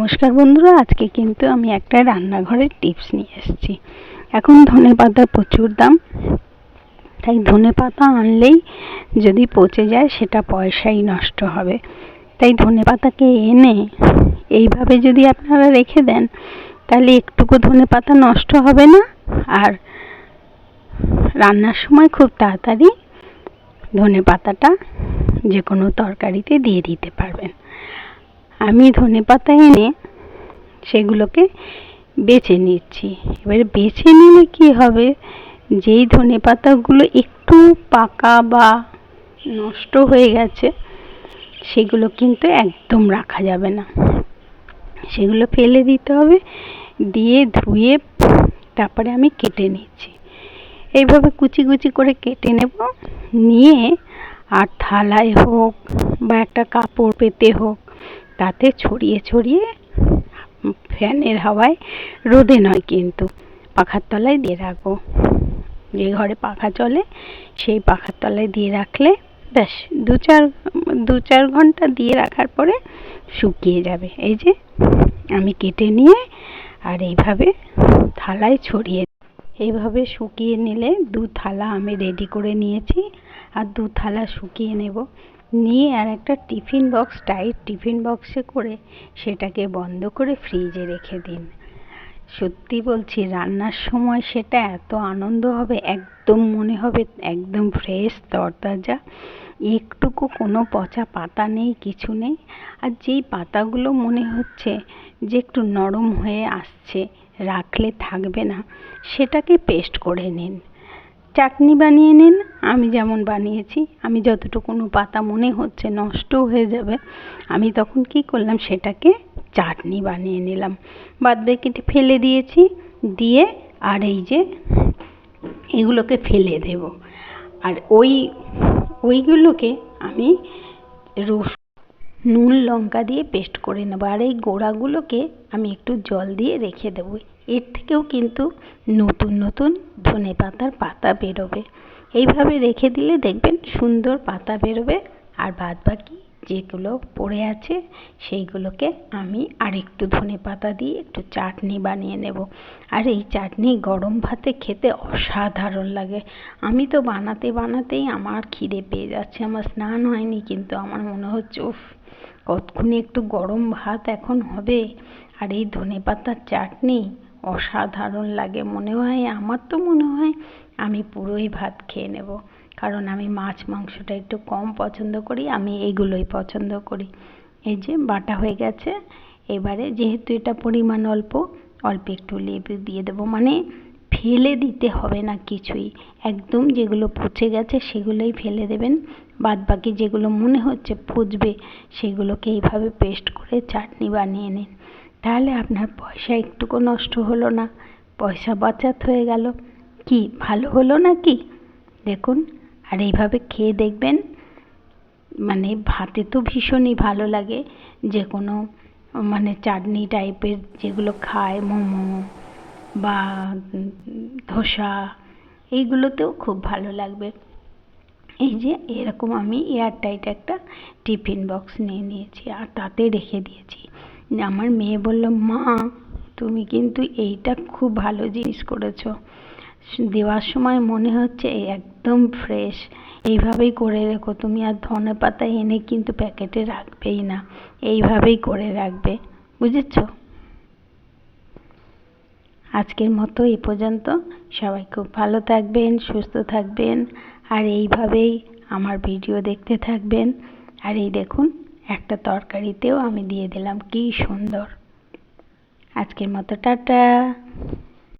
নমস্কার বন্ধুরা, আজকে কিন্তু আমি একটা রান্নাঘরের টিপস নিয়ে এসেছি। এখন ধনে পাতার প্রচুর দাম, তাই ধনে পাতা আনলেই যদি পচে যায় সেটা পয়সাই নষ্ট হবে। তাই ধনে পাতাকে এনে এইভাবে যদি আপনারা রেখে দেন, তাহলে একটুকু ধনে পাতা নষ্ট হবে না। আর রান্নার সময় খুব তাড়াতাড়ি ধনে পাতাটা যে কোনো তরকারিতে দিয়ে দিতে পারবেন। আমি ধনে পাতা এনে সেগুলোকে বেছে নিচ্ছি। এবারে বেছে নিলে কি হবে? যেই ধনে পাতাগুলো একটু পাকা বা নষ্ট হয়ে গেছে, সেগুলো কিন্তু একদম রাখা যাবে না। সেগুলো ফেলে দিতে হবে, দিয়ে ধুয়ে তারপরে আমি কেটে নিচ্ছি। এইভাবে কুচি কুচি করে কেটে নেব। নিয়ে আর থালায় হোক বা একটা কাপড় পেতে হোক তাতে ছড়িয়ে ছড়িয়ে ফ্যানের হাওয়ায় রোদে নয় কিন্তু, পাখার তলায় দিয়ে রাখব। যে ঘরে পাখা চলে, সেই পাখার তলায় দিয়ে রাখলে ব্যাস, দু চার দু চার ঘণ্টা দিয়ে রাখার পরে শুকিয়ে যাবে। এই যে, আমি কেটে নিয়ে আর এইভাবে থালায় ছড়িয়ে এইভাবে শুকিয়ে নিলে দু থালা আমি রেডি করে নিয়েছি, আর দু থালা শুকিয়ে নেব। নিয়ে আর একটা টিফিন বক্স টাইট টিফিন বক্সে করে সেটাকে বন্ধ করে ফ্রিজে রেখে দিন। সত্যি বলছি, রান্নার সময় সেটা এত আনন্দ হবে, একদম মনে হবে একদম ফ্রেশ তরতাজা। একটুকু কোনো পচা পাতা নেই, কিছু নেই। আর যেই পাতাগুলো মনে হচ্ছে যে একটু নরম হয়ে আসছে, রাখলে থাকবে না, সেটাকে পেস্ট করে নিন। চাটনি বানিয়ে নিন, আমি যেমন বানিয়েছি, আমি যতটুকুনো পাতা মনে হচ্ছে নষ্ট হয়ে যাবে, আমি তখন কি করলাম, সেটাকে চাটনি বানিয়ে নিলাম। বাদ বাকিটা ফেলে দিয়েছি, দিয়ে আর এই যে এগুলোকে ফেলে দেব। আর ওই, ওইগুলোকে আমি রস নুন, লঙ্কা দিয়ে পেস্ট করে নেব। আর এই গোড়াগুলোকে আমি একটু জল দিয়ে রেখে দেবো। এর থেকেও কিন্তু নতুন নতুন ধনে পাতার পাতা বেরোবে। এইভাবে রেখে দিলে দেখবেন সুন্দর পাতা বেরোবে। আর বাদ বাকি যেগুলো পড়ে আছে, সেইগুলোকে আমি আরেকটু ধনে পাতা দিয়ে একটু চাটনি বানিয়ে নেব। আর এই চাটনি গরম ভাতে খেতে অসাধারণ লাগে। আমি তো বানাতে, বানাতেই আমার খিদে পেয়ে যাচ্ছে। আমার স্নান হয়নি কিন্তু আমার মনে হচ্ছে, উফ, কতক্ষণে একটু গরম ভাত এখন হবে। আর এই ধনে পাতার চাটনি অসাধারণ লাগে। মনে হয়, আমার তো মনে হয় আমি পুরোই ভাত খেয়ে নেব। কারণ আমি মাছ মাংসটা একটু কম পছন্দ করি, আমি এগুলোই পছন্দ করি। এই যে বাটা হয়ে গেছে, এবারে যেহেতু এটা পরিমাণ অল্প অল্প একটু লেবু দিয়ে দেবো। মানে ফেলে দিতে হবে না কিছুই। একদম যেগুলো পচে গেছে সেগুলোই ফেলে দেবেন। বাদ বাকি যেগুলো মনে হচ্ছে পচবে, সেগুলোকে এইভাবে পেস্ট করে চাটনি বানিয়ে নিন। তাহলে আপনার পয়সা একটুকু নষ্ট হলো না। পয়সা বাঁচাত হয়ে গেল। কি, ভালো হলো না কি দেখুন, আর এইভাবে খেয়ে দেখবেন মানে ভাতে তো ভীষণই ভালো লাগে। যে কোনো মানে চাটনি টাইপের যেগুলো খায়, মোমো বা ধোসা, এইগুলোতেও খুব ভালো লাগবে। এই যে, এরকম আমি এয়ারটাইট একটা টিফিন বক্স নিয়ে নিয়েছি, আর তাতে রেখে দিয়েছি। আমার মেয়ে বলল, মা, তুমি কিন্তু এইটা খুব ভালো জিনিস করেছ। দেওয়ার সময় মনে হচ্ছে একদম ফ্রেশ এইভাবেই করে রেখো, তুমি আর ধনে পাতা এনে কিন্তু প্যাকেটে রাখবেই না। এইভাবেই করে রাখবে, বুঝেছ? আজকের মতো এ পর্যন্ত। সবাই খুব ভালো থাকবেন, সুস্থ থাকবেন, আর এইভাবেই আমার ভিডিও দেখতে থাকবেন। আর এই দেখুন একটা তরকারিতেও আমি দিয়ে দিলাম কি সুন্দর। আজকের মতো টাটা।